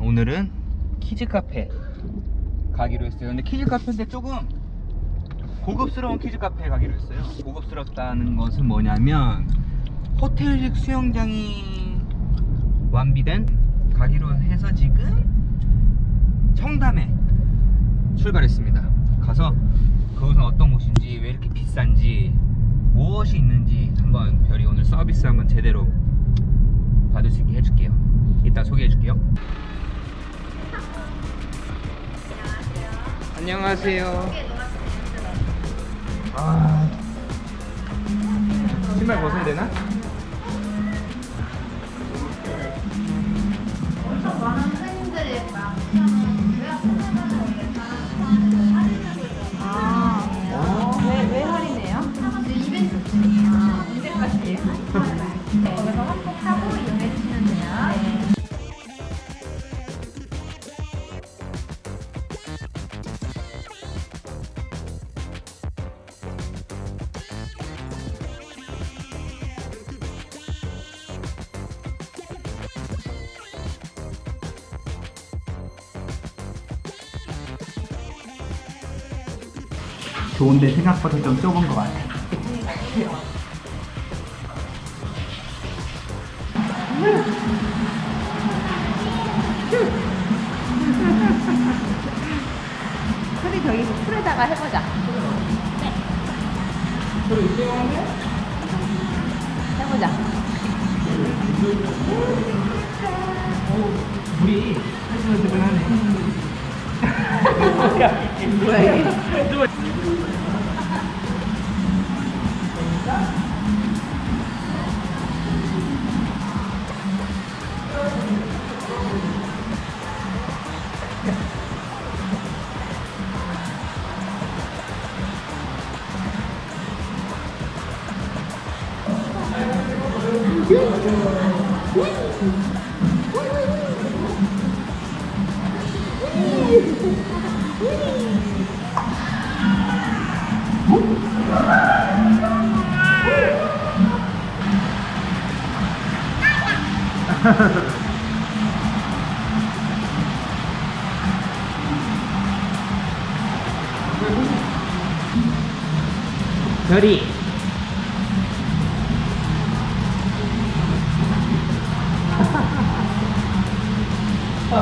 오늘은 키즈 카페 가기로 했어요. 근데 키즈 카페인데 조금 고급스러운 키즈 카페에 가기로 했어요. 고급스럽다는 것은 뭐냐면 호텔식 수영장이 완비된 가기로 해서 지금 청담에 출발했습니다. 가서 그곳은 어떤 곳인지 왜 이렇게 비싼지 무엇이 있는지 한번 별이 오늘 서비스 한번 제대로 받을 수 있게 해줄게요. 이따 소개해줄게요. 안녕하세요. 아 신발 벗어야 되나? 좋은데 생각보다 좀 좁은 것 같아. 소리 저기 풀에다가 해보자. 해보자. 물이 뜨끈뜨끈하네. 뭐야 별이. 우리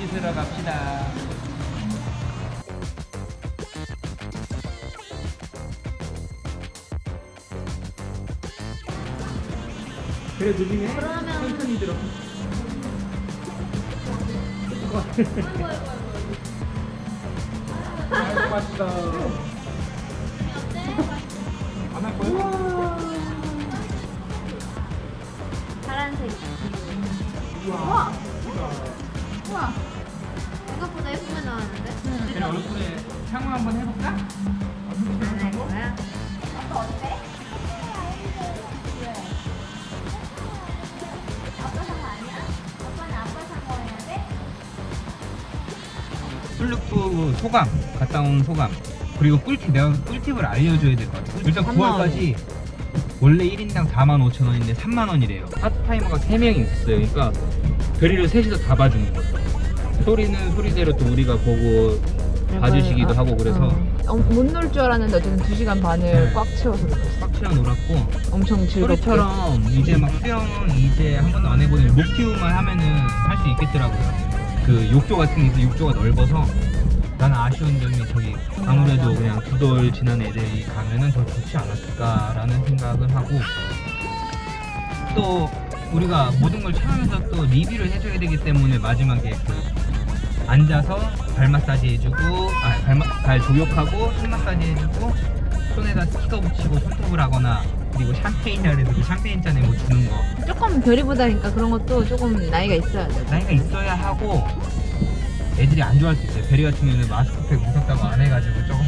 씻으러 갑시다. 그래 조심해. 천천히 들어. 아이고 맛있다. 안 할 거야? 파란색. 우와. 우와. 생각보다 예쁘게 나왔는데? 그래 얼굴에 향후 한번 해볼까? 어떻게 안할 생각하고? 거야? 아빠 어때? 술룩부 소감 갔다 온 소감 그리고 꿀팁 내가 꿀팁을 알려줘야 될 것 같아 일단 9월까지 원래 1인당 45,000원인데 3만 원이래요 파트타이머가 3명이 있었어요 그러니까 별이를 셋이서 다 봐주는 거죠 소리는 소리대로 또 우리가 보고 봐주시기도 하고 그래서 어, 못놀 줄 알았는데 어쨌든 2시간 반을 네. 꽉 채워서 놀았어. 꽉 채워 놀았고 엄청 즐겁게. 소리처럼 이제 막 수영은 이제 한 번도 안 해보는 목티움만 하면은 할 수 있겠더라고요. 그 욕조 같은 게 있어. 욕조가 넓어서 나는 아쉬운 점이 저기 아무래도 그냥 두 돌 지난 애들이 가면은 더 좋지 않았을까라는 생각을 하고 또 우리가 모든 걸 처음에서 또 리뷰를 해줘야 되기 때문에 마지막에 그 앉아서 발 마사지 해주고 아, 발, 마- 발 조욕하고 손 마사지 해주고 손에다 스티커 붙이고 손톱을 하거나 그리고 샴페인이라 해서 그 샴페인 잔에 뭐 주는 거. 조금 별이보다니까 그런 것도 조금 나이가 있어야 돼. 나이가 있어야 하고 애들이 안 좋아할 수 있어요. 베리 같은 경우는 마스크팩 무섭다고 안 해가지고 조금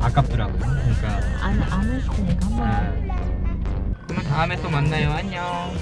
아깝더라고요. 그러니까. 안, 안 했으니까 한 번. 아, 그러면 다음에 또 만나요. 안녕